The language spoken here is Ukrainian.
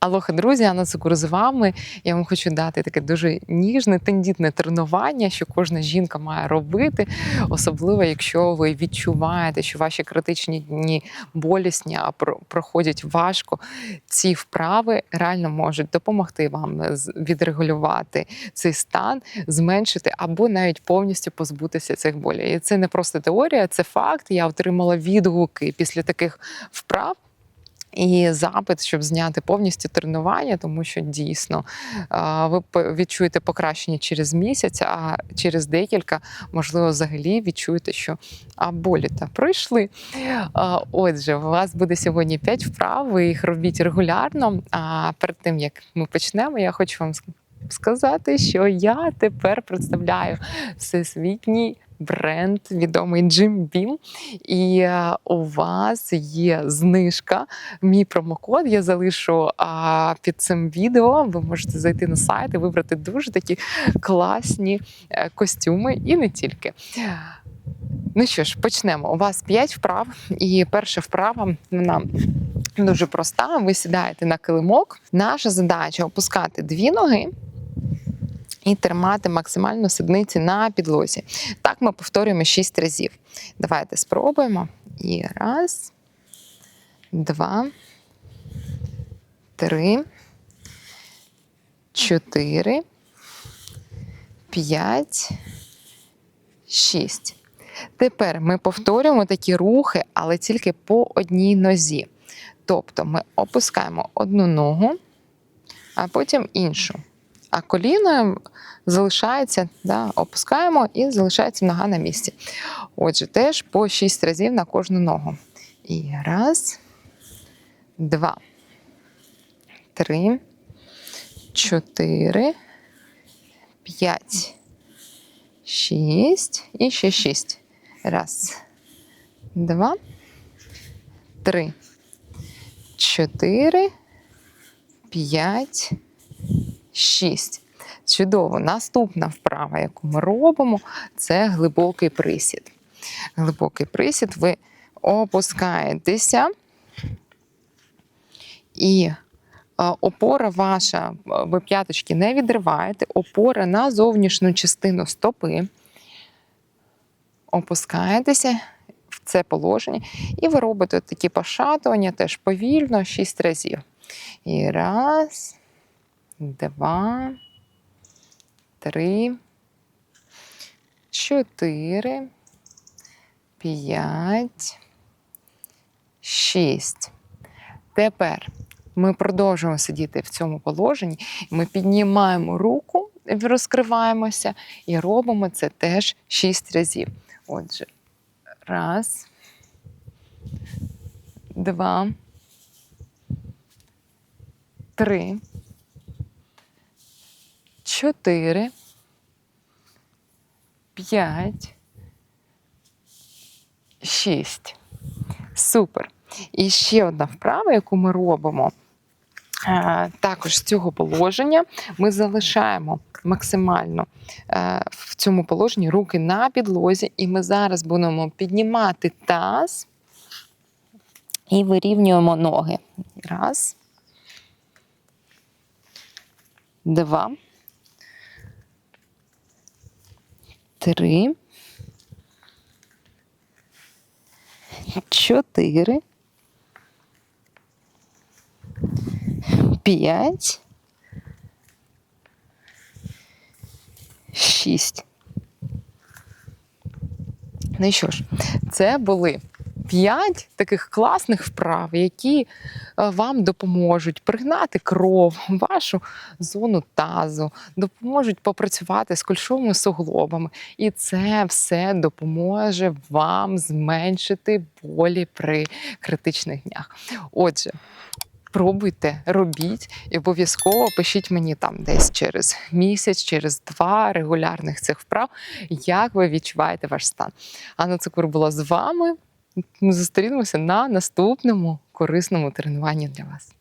Алоха, друзі, Анна Цукур з вами. Я вам хочу дати таке дуже ніжне, тендітне тренування, що кожна жінка має робити, особливо якщо ви відчуваєте, що ваші критичні дні болісні, а про- проходять важко. Ці вправи реально можуть допомогти вам відрегулювати цей стан, зменшити або навіть повністю позбутися цих болей. І це не просто теорія, це факт. Я отримала відгуки після таких вправ. І запит, щоб зняти повністю тренування, тому що дійсно ви відчуєте покращення через місяць, а через декілька, можливо, взагалі відчуєте, що а болі та пройшли. Отже, у вас буде сьогодні 5 вправ, ви їх робіть регулярно. А перед тим як ми почнемо, я хочу вам сказати, що я тепер представляю всесвітній бренд відомий Jim Beam. І е, у вас є знижка. Мій промокод я залишу а, під цим відео. Ви можете зайти на сайт і вибрати дуже такі класні е, костюми і не тільки. Ну що ж, почнемо. У вас 5 вправ, і перша вправа вона дуже проста. Ви сідаєте на килимок. Наша задача опускати дві ноги. І тримати максимально сидниці на підлозі. Так ми повторюємо 6 разів. Давайте спробуємо. І раз, два, три, чотири, п'ять, шість. Тепер ми повторюємо такі рухи, але тільки по одній нозі. Тобто ми опускаємо одну ногу, а потім іншу. А коліно залишається, да, опускаємо і залишається нога на місці. Отже, теж по 6 разів на кожну ногу. І раз, два, три, чотири, п'ять, шість і ще шість. Раз, два, три, чотири, п'ять, шість. Чудово. Наступна вправа, яку ми робимо, це глибокий присід. Глибокий присід, ви опускаєтеся, і е, опора ваша, е, ви п'яточки не відриваєте, опора на зовнішню частину стопи. Опускаєтеся в це положення, і ви робите такі пошатування теж повільно, 6 разів. І раз, два, три, чотири, п'ять, шість. Тепер ми продовжуємо сидіти в цьому положенні. Ми піднімаємо руку, розкриваємося і робимо це теж шість разів. Отже, раз, два, три, чотири, п'ять, шість. Супер. І ще одна вправа, яку ми робимо. е, Також з цього положення ми залишаємо максимально е, в цьому положенні руки на підлозі, і ми зараз будемо піднімати таз і вирівнюємо ноги. Раз. Два. Три. Чотири. П'ять. Шість. Ну і що ж, це були п'ять таких класних вправ, які е, вам допоможуть пригнати кров, вашу зону тазу, допоможуть попрацювати з кульшовими суглобами. І це все допоможе вам зменшити болі при критичних днях. Отже. Пробуйте, робіть і обов'язково пишіть мені там десь через місяць, через два регулярних цих вправ, як ви відчуваєте ваш стан. Анна Цукур була з вами. Ми зустрінемося на наступному корисному тренуванні для вас.